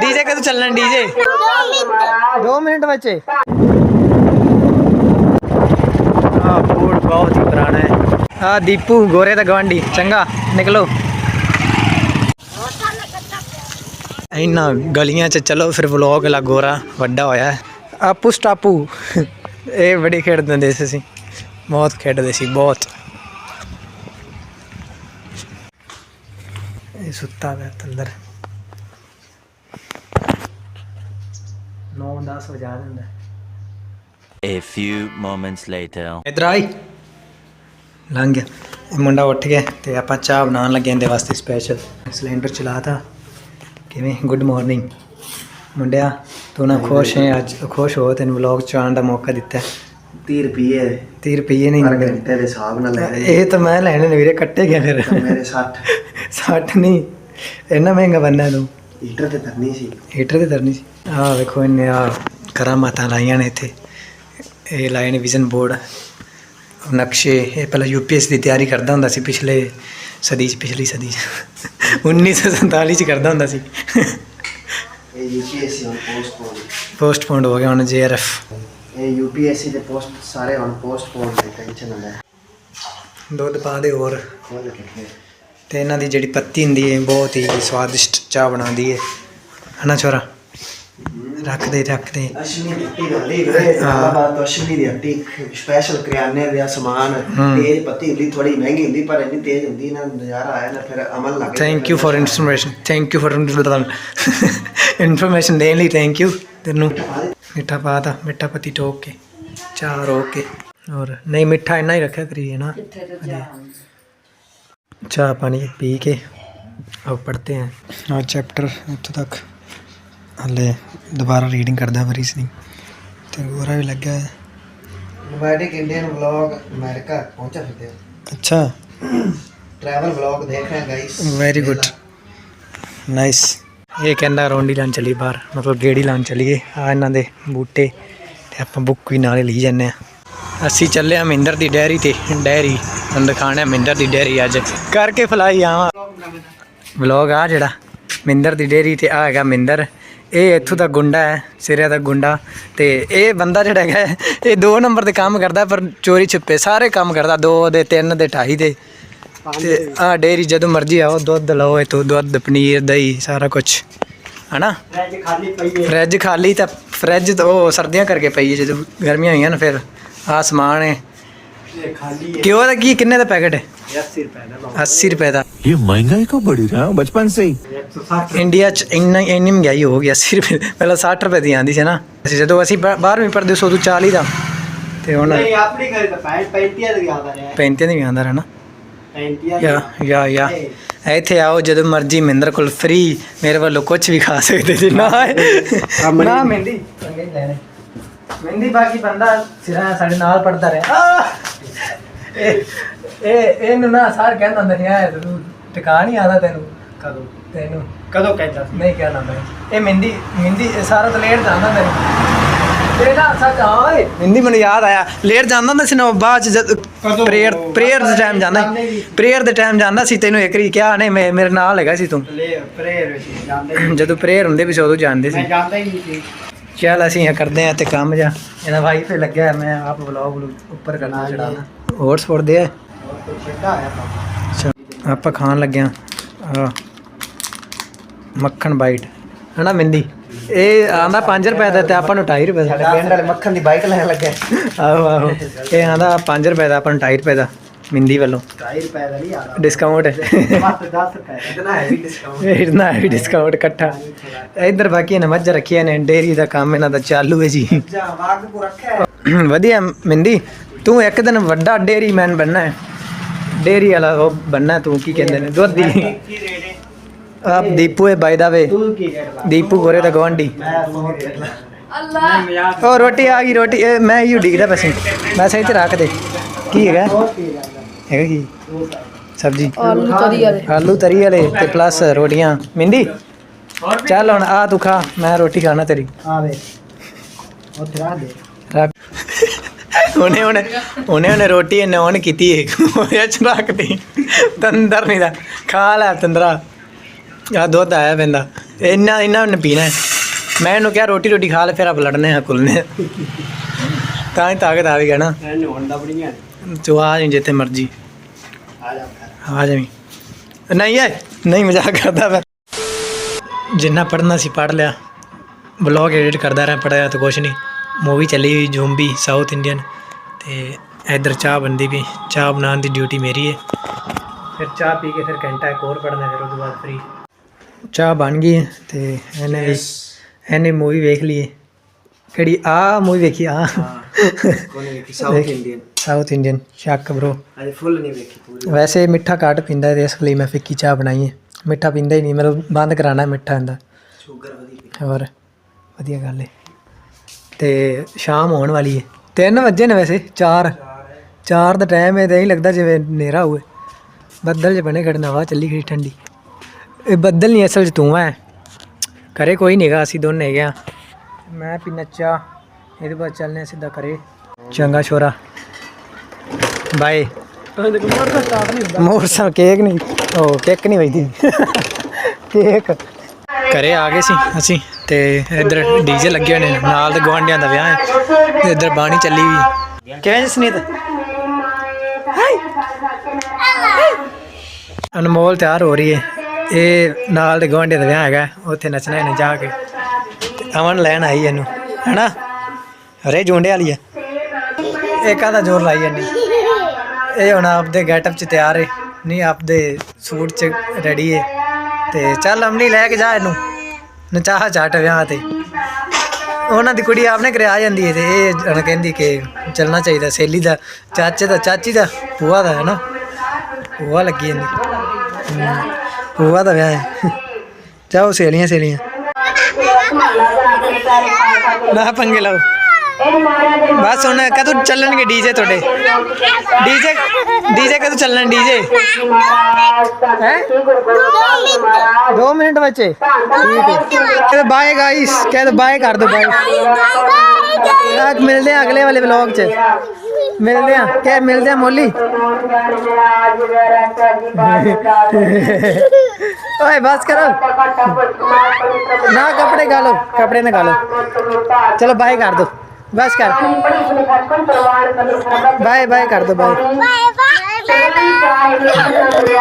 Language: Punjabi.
ਡੀਜੇ ਕਦੋਂ ਚੱਲਣ ਡੀਜੇ? 2 ਮਿੰਟ ਬੱਚੇ। ਆ ਬੋਰਡ ਬਹੁਤ ਹੀ ਪੁਰਾਣਾ ਹੈ। ਆ ਦੀਪੂ ਗੋਰੇ ਦਾ ਗਵਾਂਢੀ, ਚੰਗਾ, ਨਿਕਲੋ। ਇਹਨਾਂ ਗਲੀਆਂ 'ਚ ਚਲੋ ਫਿਰ ਵਲੌਗ ਲਾ ਗੋਰਾ ਵੱਡਾ ਹੋਇਆ ਆਪੂ ਸਟਾਪੂ, ਇਹ ਬੜੀ ਖੇਡਦੇ ਹੁੰਦੇ ਸੀ ਅਸੀਂ। ਬਹੁਤ ਖੇਡਦੇ ਸੀ, ਬਹੁਤ। ਇਹ ਸੁੱਤਾ ਪਿਆ ਅੰਦਰ 9-10 ਵਜਾ ਦਿੰਦਾ। A few moments later. ਇਧਰ ਆਈ ਲੰਘ ਗਿਆ। ਇਹ ਮੁੰਡਾ ਉੱਠ ਗਿਆ ਤੇ ਆਪਾਂ ਚਾਹ ਬਣਾਉਣ ਲੱਗੇ ਇਹਦੇ ਵਾਸਤੇ ਸਪੈਸ਼ਲ ਸਿਲੰਡਰ ਚਲਾਤਾ। ਕਿਵੇਂ? ਗੁੱਡ ਮਾਰਨਿੰਗ ਮੁੰਡਿਆ ਤੂੰ ਨਾ ਖੁਸ਼ ਹੈ ਅੱਜ। ਖੁਸ਼ ਹੋ ਤੈਨੂੰ ਵਲੌਗ ਚ ਆਉਣ ਦਾ ਮੌਕਾ ਦਿੱਤਾ। 30 ਰੁਪਏ 30 ਰੁਪਏ ਨਹੀਂ ਪਰ ਘੰਟੇ ਦੇ ਹਿਸਾਬ ਨਾਲ ਲੈ ਰਹੇ ਇਹ ਤਾਂ ਮੈਂ ਲੈਣੇ ਨੇ ਵੀਰੇ ਕੱਟੇ ਗਿਆ ਫਿਰ। ਮੇਰੇ 60 60 ਨਹੀਂ। ਇੰਨਾ ਮਹਿੰਗਾ ਬੰਨਾ ਤੂੰ। ਹੀਟਰ ਤੇ ਤਰਨੀ ਸੀ। ਹੀਟਰ ਤੇ ਧਰਨੀ ਸੀ। ਆਹ ਵੇਖੋ ਇਹਨੇ ਆ ਕਰਾਮਾਤਾਂ ਲਾਈਆਂ ਨੇ ਇੱਥੇ। ਇਹ ਲਾਏ ਨੇ ਵਿਜ਼ਨ ਬੋਰਡ ਨਕਸ਼ੇ ਇਹ ਪਹਿਲਾਂ ਯੂਪੀਐਸ ਦੀ ਤਿਆਰੀ ਕਰਦਾ ਹੁੰਦਾ ਸੀ ਪਿਛਲੇ ਸਦੀ ਚ ਪਿਛਲੀ ਸਦੀ ਚ। 1947 ਚ ਕਰਦਾ ਹੁੰਦਾ ਸੀ। ਇਹ ਯੂਪੀਐਸਸੀ ਹੁਣ ਪੋਸਟਪੋਨ ਹੋ ਗਿਆ ਹੁਣ ਜੇਆਰਐਫ ਇਹ ਯੂਪੀਐਸਸੀ ਦੇ ਪੋਸਟ ਸਾਰੇ ਹੁਣ ਪੋਸਟਪੋਨ ਦੇ ਟੈਨਸ਼ਨ ਨਾ ਲੈ। ਦੁੱਧ ਪਾ ਦੇ ਹੋਰ। ਕੇ ਫਿਰ ਤੇ ਇਹਨਾਂ ਦੀ ਜਿਹੜੀ ਪੱਤੀ ਹੁੰਦੀ ਹੈ ਬਹੁਤ ਹੀ ਸਵਾਦਿਸ਼ਟ ਚਾਹ ਬਣਾਉਂਦੀ ਹੈ। ਹਨਾ ਛੋਰਾ? ਰੱਖ ਦੇ ਰੱਖ ਦੇ ਅਸ਼ਮੀ ਦੀ ਗਾਲੀ ਵੀਰੇ ਹਾਂ। ਬਾਤ ਅਸ਼ਮੀ ਦੀ ਹੱਟੀ ਸਪੈਸ਼ਲ ਕਰਿਆਨੇ ਦਾ ਸਮਾਨ। ਤੇਜ਼ ਪੱਤੀ ਹੁੰਦੀ ਥੋੜੀ ਮਹਿੰਗੀ ਹੁੰਦੀ ਪਰ ਇੰਨੀ ਤੇਜ਼ ਹੁੰਦੀ ਨਾ ਨਜ਼ਾਰਾ ਆਇਆ ਨਾ ਫਿਰ ਅਮਲ ਲੱਗ thank you for information thank you for information ਦੇਣ ਲਈ ਥੈਂਕ ਯੂ ਤੈਨੂੰ। ਮਿੱਠਾ ਪਾਤਾ ਮਿੱਠਾ ਪੱਤੀ ਠੋਕ ਕੇ ਚਾਹ ਰੋਕ ਕੇ। ਔਰ ਨਹੀਂ ਮਿੱਠਾ ਇੰਨਾ ਹੀ ਰੱਖਿਆ ਕਰੀਏ ਨਾ। ਚਾਹ ਪਾਣੀ ਪੀ ਕੇ अब पढ़ते हैं और चैप्टर ਇੱਥੋਂ ਤੱਕ ਹਲੇ ਦੁਬਾਰਾ ਰੀਡਿੰਗ ਕਰਦਾ ਵਰੀ ਨਹੀਂ ਤੇ ਗੋਰਾ ਵੀ ਲੱਗਾ ਹੈ ਨੋਮੈਡਿਕ ਇੰਡੀਅਨ ਵਲੌਗ ਅਮਰੀਕਾ ਪਹੁੰਚਾ ਫਿਰਦੇ ਅੱਛਾ ਟਰੈਵਲ ਵਲੌਗ ਦੇਖ ਰਹੇ ਗਾਇਸ ਵੈਰੀ ਗੁੱਡ ਨਾਈਸ ਇਹ ਕਹਿੰਦਾ ਰੌਂਡੀ ਲਾਣ ਚਲੀ ਬਾਹਰ ਮਤਲਬ ਗੇੜੀ ਲਾਣ ਚਲੀਏ ਆ ਇਹਨਾਂ ਦੇ ਬੂਟੇ ਤੇ ਆਪਾਂ ਬੁੱਕ ਵੀ ਨਾਲੇ ਲਈ ਜਾਂਦੇ ਆ ਅਸੀਂ ਚੱਲੇ ਆ ਮਹਿੰਦਰ ਦੀ ਡੈਰੀ ਤੇ ਡੈਰੀ ਤੁਹਾਨੂੰ ਦਿਖਾਣਾ ਮਿੰਦਰ ਦੀ ਡੈਰੀ ਅੱਜ। ਕਰਕੇ ਫਲਾਈ ਆਵਾਂ। ਵਲੌਗ ਆ ਜਿਹੜਾ, ਮਿੰਦਰ ਦੀ ਡੈਰੀ ਤੇ ਆ ਹੈਗਾ ਮਿੰਦਰ। ਇਹ ਇੱਥੋਂ ਦਾ ਗੁੰਡਾ ਹੈ, ਸਿਰਿਆ ਦਾ ਗੁੰਡਾ। ਤੇ ਇਹ ਬੰਦਾ ਜਿਹੜਾ ਹੈਗਾ, ਇਹ ਦੋ ਨੰਬਰ ਦੇ ਕੰਮ ਕਰਦਾ, ਪਰ ਚੋਰੀ ਛੁਪੇ। ਸਾਰੇ ਕੰਮ ਕਰਦਾ, ਦੋ ਦੇ, ਤਿੰਨ ਦੇ, ਢਾਈ ਦੇ। ਤੇ ਆ ਡੇਰੀ ਜਦੋਂ ਮਰਜ਼ੀ ਆਓ, ਦੁੱਧ ਲਓ, ਇਥੋਂ ਦੁੱਧ, ਪਨੀਰ, ਦਹੀਂ, ਸਾਰਾ ਕੁਝ ਹਨਾ? ਫ੍ਰਿਜ ਖਾਲੀ ਪਈ ਫ੍ਰਿਜ ਖਾਲੀ ਤਾਂ ਫ੍ਰਿਜ ਤਾਂ ਉਹ ਸਰਦੀਆਂ ਕਰਕੇ ਪਈ ਹੈ, ਜਦੋਂ ਗਰਮੀਆਂ ਹੋਈਆਂ ਨਾ ਫਿਰ। ਆ ਸਮਾਨ ਹੈ। ਹੈ ਖਾਲੀ ਕਿਉਂ ਦਾ ਕੀ ਕਿੰਨੇ ਦਾ ਪੈਕਟ ਹੈ 80 ਰੁਪਏ ਦਾ 80 ਰੁਪਏ ਦਾ ये महंगाई क्यों बढ़ी रहा है बचपन से ही 160 ਇੰਡੀਆ ਚ ਇੰਨਾ ਇੰਨੀ ਮਹਿੰਗਾਈ ਹੋ ਗਈ 80 ਰੁਪਏ ਪਹਿਲਾਂ 60 ਰੁਪਏ ਦੀ ਆਂਦੀ ਸੀ ਨਾ ਅਸੀਂ ਜਦੋਂ ਅਸੀਂ 12ਵੀਂ ਪੜ੍ਹਦੇ ਸੀ ਉਦੋਂ 40 ਦਾ ਤੇ ਹੁਣ ਨਹੀਂ ਆਪਣੀ ਘਰੇ ਤਾਂ 35 ਦਾ ਆਦਾ ਰਿਹਾ 35 ਦੀ ਵੀ ਆਂਦਾ ਰਹਿਣਾ 35 ਯਾ ਯਾ ਯਾ ਇੱਥੇ ਆਓ ਜਦੋਂ ਮਰਜ਼ੀ ਮਹਿੰਦਰ ਕੋਲ ਫ੍ਰੀ ਮੇਰੇ ਵੱਲੋਂ ਕੁਝ ਵੀ ਖਾ ਸਕਦੇ ਜੀ ਨਾ ਨਾ ਮਹਿੰਦੀ ਲੈਣੇ ਮਹਿੰਦੀ ਬਾਕੀ ਬੰਦਾ ਸਿਰਾਂ ਸਾਡੇ ਨਾਲ ਪੜਦਾ ਰਿਹਾ ਇਹ ਇਹ ਇਹਨੂੰ ਨਾ ਸਾਰ ਕਹਿੰਦਾ ਹੁੰਦਾ ਨਹੀਂ ਆਇਆ ਤੂੰ ਟਿਕਾ ਨਹੀਂ ਆਦਾ ਤੈਨੂੰ ਕਦੋਂ ਤੈਨੂੰ। ਕਦੋਂ ਕਹਿੰਦਾ ਨਹੀਂ ਕਹਿਣਾ ਮੈਂ ਇਹ ਮਹਿੰਦੀ ਮਹਿੰਦੀ ਇਹ ਸਾਰਾ ਤਾਂ ਲੇਟ ਜਾਂਦਾ ਮੈਨੂੰ ਤੇ ਨਾ ਸੱਚ ਹਾਂ ਓਏ। ਮਹਿੰਦੀ ਮੈਨੂੰ ਯਾਦ ਆਇਆ। ਲੇਟ ਜਾਂਦਾ ਹੁੰਦਾ ਸੀ ਨਾ ਬਾਅਦ ਚ ਪ੍ਰੇਅਰ ਪ੍ਰੇਅਰ ਦੇ ਟਾਈਮ ਜਾਂਦਾ ਪ੍ਰੇਅਰ ਦੇ ਟਾਈਮ ਜਾਂਦਾ ਸੀ ਤੈਨੂੰ ਇੱਕ ਵਾਰੀ ਕਿਹਾ ਨਹੀਂ ਮੈਂ ਮੇਰੇ ਨਾਲ ਹੈਗਾ ਸੀ ਤੂੰ। ਲੈ ਪ੍ਰੇਅਰ ਵਿੱਚ ਜਾਂਦੇ ਜਦੋਂ ਪ੍ਰੇਅਰ ਹੁੰਦੇ ਵੀ ਸੀ ਉਦੋਂ ਜਾਂਦੇ ਸੀ। ਮੈਂ ਜਾਂਦਾ ਹੀ ਨਹੀਂ ਸੀ। ਚੱਲ ਅਸੀਂ ਇਹ ਕਰਦੇ ਆ ਤੇ ਕੰਮ ਜਾ। ਇਹਦਾ ਵਾਈ ਤੇ ਲੱਗਿਆ ਮੈਂ ਆਪ ਵਲੌਗ ਉੱਪਰ ਕਰਨਾ ਚੜਾਣਾ ਹੋਰ ਤਾਂ ਅੱਛਾ ਆਪਾਂ ਖਾਣ ਲੱਗੇ ਆ ਆਹ, ਮੱਖਣ ਬਾਈਟ ਹਨਾ ਮਿੰਦੀ ਇਹ ਆਂਦਾ 5 ਰੁਪਏ ਦਾ ਤੇ ਆਪਾਂ ਨੂੰ 2.5 ਰੁਪਏ ਸਾਡੇ ਦਾ ਪਿੰਡ ਵਾਲੇ ਮੱਖਣ ਦੀ ਬਾਈਕ ਲੈਣ ਲੱਗੇ। ਆਹੋ ਆਹੋ। ਇਹ ਆਂਦਾ 5 ਰੁਪਏ ਦਾ ਆਪਾਂ ਨੂੰ 2.5 ਰੁਪਏ ਦਾ। ਮਿੰਦੀ ਵੱਲੋਂ। 2 ਰੁਪਏ ਦਾ ਨਹੀਂ ਆਦਾ ਡਿਸਕਾਊਂਟ ਹੈ। ਬਸ 10 ਰੁਪਏ ਇਤਨਾ ਹੈ ਵੀ ਡਿਸਕਾਊਂਟ ਇਹਨਾਂ ਵੀ ਡਿਸਕਾਊਂਟ ਇਕੱਠਾ। ਇੱਧਰ ਬਾਕੀ ਇਹਨਾਂ ਮੱਝ ਰੱਖੀਆਂ ਨੇ ਡੇਰੀ ਦਾ ਕੰਮ ਇਹਨਾਂ ਦਾ ਚਾਲੂ ਹੈ ਜੀ। ਜਾ ਵਾਗ ਕੋ ਰੱਖਿਆ ਹੈ। ਵਧੀਆ ਮਿੰਦੀ। ਤੂੰ ਇੱਕ ਦਿਨ ਵੱਡਾ ਡੇਰੀ ਮੈਨ ਬਣਨਾ ਹੈ। ਡੇਰੀ ਵਾਲਾ ਉਹ ਬਣਨਾ ਤੂੰ ਕੀ ਕਹਿੰਦੇ ਨੇ? ਦੁੱਧ ਦੀ। ਕੀ ਰੇਟ ਹੈ? ਆ ਦੀਪੂ ਹੈ ਬਾਈ ਦਾ ਵੇ ਤੂੰ ਕੀ ਰੇਟ ਲਾ? ਦੀਪੂ ਗੋਰੇ ਦਾ ਗਵਾਂਢੀ ਮੈਂ 100 ਰੇਟ ਲਾ? ਉਹ ਰੋਟੀ ਆ ਗਈ ਰੋਟੀ। ਇਹ ਮੈਂ ਹੀ ਡਿੱਗਦਾ ਪੈਸੇ ਮੈਂ ਸਹੀ ਤੇ ਰੱਖ ਦੇ। ਕੀ ਹੈਗਾ? ਹੈਗਾ ਕੀ? ਸਬਜੀ। ਆਲੂ ਤਰੀ ਵਾਲੇ। ਆਲੂ ਤਰੀ ਵਾਲੇ ਤੇ ਪਲੱਸ ਰੋਟੀਆਂ। ਮਿੰਦੀ ਚੱਲ ਹੁਣ ਆ ਤੂੰ ਖਾ ਮੈਂ ਰੋਟੀ ਖਾਣਾ ਤੇਰੀ। ਆ ਦੇ ਦੇ। ਰੱਖ ਉਹਨੇ ਉਹਨੇ ਉਹਨੇ ਉਹਨੇ ਰੋਟੀ ਇਹਨੇ ਔਨ ਕੀਤੀ ਏ। ਉਹ ਚ ਰੱਖਦੀ ਤੰਦਰ ਨਹੀਂ ਦਾ। ਖਾ ਲੈ ਤੰਦਰਾ। ਆ ਦੁੱਧ ਆਇਆ ਪੈਂਦਾ ਇੰਨਾ ਇੰਨਾ ਉਹਨੇ ਪੀਣਾ। ਮੈਂ ਇਹਨੂੰ ਕਿਹਾ ਰੋਟੀ ਰੋਟੀ ਖਾ ਲੈ ਫਿਰ ਆਪ ਲੜਨੇ ਆ ਕੁਲਨੇ ਤਾਂ ਹੀ ਤਾਕਤ ਆ ਵੀ ਇਹਨੂੰ ਹੁਣ ਦਾ ਬੜੀਆਂ ਤੂੰ ਆ ਜਾਈਂ ਜਿੱਥੇ ਮਰਜ਼ੀ। ਆ ਜਾ ਆ ਜਾਵੀਂ। ਨਹੀਂ ਹੈ ਨਹੀਂ ਮਜ਼ਾਕ ਕਰਦਾ ਮੈਂ। ਜਿੰਨਾ ਪੜ੍ਹਨਾ ਸੀ ਪੜ੍ਹ ਲਿਆ। ਬਲੌਗ ਐਡਿਟ ਕਰਦਾ ਰਿਹਾ ਪੜ੍ਹਿਆ ਤਾਂ ਕੁਛ ਨਹੀਂ। ਮੂਵੀ ਚੱਲੀ ਹੋਈ ਜ਼ੋਂਬੀ ਸਾਊਥ ਇੰਡੀਅਨ ਤੇ ਇੱਧਰ ਚਾਹ ਬਣਦੀ ਵੀ ਚਾਹ ਬਣਾਉਣ ਦੀ ਡਿਊਟੀ ਮੇਰੀ ਹੈ ਫਿਰ ਚਾਹ ਪੀ ਕੇ ਫਿਰ ਘੰਟਾ ਇੱਕ ਹੋਰ ਪੜ੍ਹਨਾ ਫਿਰ ਉਹਦੇ ਬਾਅਦ ਫ੍ਰੀ ਚਾਹ ਬਣ ਗਈ ਹੈ ਤੇ ਇਹਨੇ ਵੀ ਇਹਨੇ ਮੂਵੀ ਵੇਖ ਲਈ ਕਿਹੜੀ ਆ ਮੂਵੀ ਵੇਖੀ ਆ ਕੋਨੇ ਵੇਖੀ? ਸਾਊਥ ਇੰਡੀਅਨ ਸਾਊਥ ਇੰਡੀਅਨ ਸ਼ੱਕ ਬ్రో ਅਜੇ ਫੁੱਲ ਨਹੀਂ ਵੇਖੀ ਪੂਰੀ। ਵੈਸੇ ਮਿੱਠਾ ਘੱਟ ਪੀਂਦਾ ਤੇ ਇਸ ਲਈ ਮੈਂ ਫਿੱਕੀ ਚਾਹ ਬਣਾਈ ਹੈ। ਮਿੱਠਾ ਪੀਂਦਾ ਹੀ ਨਹੀਂ ਮਤਲਬ ਬੰਦ ਕਰਾਣਾ ਮਿੱਠਾ ਹੁੰਦਾ ਸ਼ੂਗਰ ਵਧੀ ਹੋਰ ਵਧੀਆ ਗੱਲ ਹੈ ਤੇ ਸ਼ਾਮ ਹੋਣ ਵਾਲੀ ਹੈ 3 ਵਜੇ ਨੇ ਵੈਸੇ 4 4 ਦਾ ਟਾਈਮ ਹੈ ਤੇ ਇਹ ਲੱਗਦਾ ਜਿਵੇਂ ਹਨੇਰਾ ਹੋਵੇ। ਬੱਦਲ ਜਿਹਾ ਬਣੇ ਖੜਨਾ ਹਵਾ ਚੱਲੀ ਖੜੀ ਠੰਡੀ। ਇਹ ਬੱਦਲ ਨਹੀਂ ਅਸਲ 'ਚ ਤੂੰ ਹੈ। ਕਰੇ ਕੋਈ ਨਹੀਂਗਾ ਅਸੀਂ ਦੋਨੇ ਹੈਗੇ ਆ ਮੈਂ ਪੀਣਾ ਚਾਹ ਇਹਦੇ ਬਾਅਦ ਚੱਲਨੇ ਸਿੱਧਾ ਕਰੇ ਚੰਗਾ ਛੋਰਾ ਬਾਏ ਮੋਰਸਾ ਕੇਕ ਨਹੀਂ, ਉਹ ਕੇਕ ਨਹੀਂ ਵਈਦੀ ਕੇਕ। ਘਰੇ ਆ ਗਏ ਸੀ ਅਸੀਂ ਤੇ ਇੱਧਰ ਡੀਜੇ ਲੱਗੇ ਹੋਏ ਨੇ, ਨਾਲ ਦੇ ਗਵਾਂਢੀਆਂ ਦਾ ਵਿਆਹ ਹੈ ਤੇ ਇੱਧਰ ਬਾਣੀ ਚੱਲੀ ਵੀ। ਕਿਵੇਂ ਜੀ ਸੁਨੀਤ? ਅਨਮੋਲ ਤਿਆਰ ਹੋ ਰਹੀ ਹੈ। ਇਹ ਨਾਲ ਦੇ ਗਵਾਂਢੀਆਂ ਦਾ ਵਿਆਹ ਹੈਗਾ, ਉੱਥੇ ਨੱਚਣਾ ਇਹਨੇ ਜਾ ਕੇ। ਅਮਨ ਲੈਣ ਆਈ ਇਹਨੂੰ, ਹੈਨਾ? ਅਰੇ ਜੋਂਡੇ ਵਾਲੀ ਹੈ। ਇਹ ਕਾਹਦਾ ਜ਼ੋਰ ਲਾਈ ਜਾਂਦੀ ਇਹ ਹੁਣ ਆਪਦੇ ਗੈਟਅਪ ਚ ਤਿਆਰ ਹੈ ਨਹੀਂ ਆਪਦੇ ਸੂਟ ਚ ਰੈਡੀ ਹੈ ਤੇ ਚੱਲ ਅਮਨੀ ਲੈ ਕੇ ਜਾ ਇਹਨੂੰ। ਨਚਾਹ ਝਾਟ ਵਿਆਹ ਤੇ। ਉਹਨਾਂ ਦੀ ਕੁੜੀ ਆਪਨੇ ਕਰਿਆ ਆ ਜਾਂਦੀ ਹੈ ਤੇ ਇਹ ਹੁਣ ਕਹਿੰਦੀ ਕਿ ਚੱਲਣਾ ਚਾਹੀਦਾ। ਸੇਲੀ ਦਾ ਚਾਚੇ ਦਾ ਚਾਚੀ ਦਾ ਭੂਆ ਦਾ ਹੈ ਨਾ ਭੂਆ ਲੱਗੀ ਜਾਂਦੀ। ਹਮ, ਭੂਆ ਦਾ ਵਿਆਹ ਹੈ ਚਾਹੋ ਸੇਲੀਆਂ ਸੇਲੀਆਂ ਨਾ ਪੰਗੇ ਲਾਓ। ਬਸ ਹੁਣ ਕਦੋਂ ਚੱਲਣਗੇ ਡੀਜੇ ਤੁਹਾਡੇ ਡੀਜੇ ਡੀਜੇ ਕਦੋਂ ਚੱਲਣ ਡੀਜੇ ਹੈ 2 ਮਿੰਟ ਬੱਚੇ ਠੀਕ ਹੈ ਤੇ ਬਾਏ ਗਾਇਸ ਕਹਿ ਦੋ ਬਾਏ ਕਰ ਦੋ ਬਾਏ ਆਜ ਮਿਲਦੇ ਆ ਅਗਲੇ ਵਾਲੇ ਵਲੌਗ 'ਚ ਮਿਲਦੇ ਆ ਕਹਿ ਮਿਲਦੇ ਆ ਮੋਲੀ ਓਏ ਬਸ ਕਰੋ ਨਾ ਕੱਪੜੇ ਗਾ ਲੋ ਕੱਪੜੇ ਨਾ ਗਾ ਲੋ ਚਲੋ ਬਾਏ ਕਰ ਦੋ ਬਸ ਕਰ ਬਾਏ ਬਾਏ ਕਰ ਦੋ ਬਾਏ Bye bye.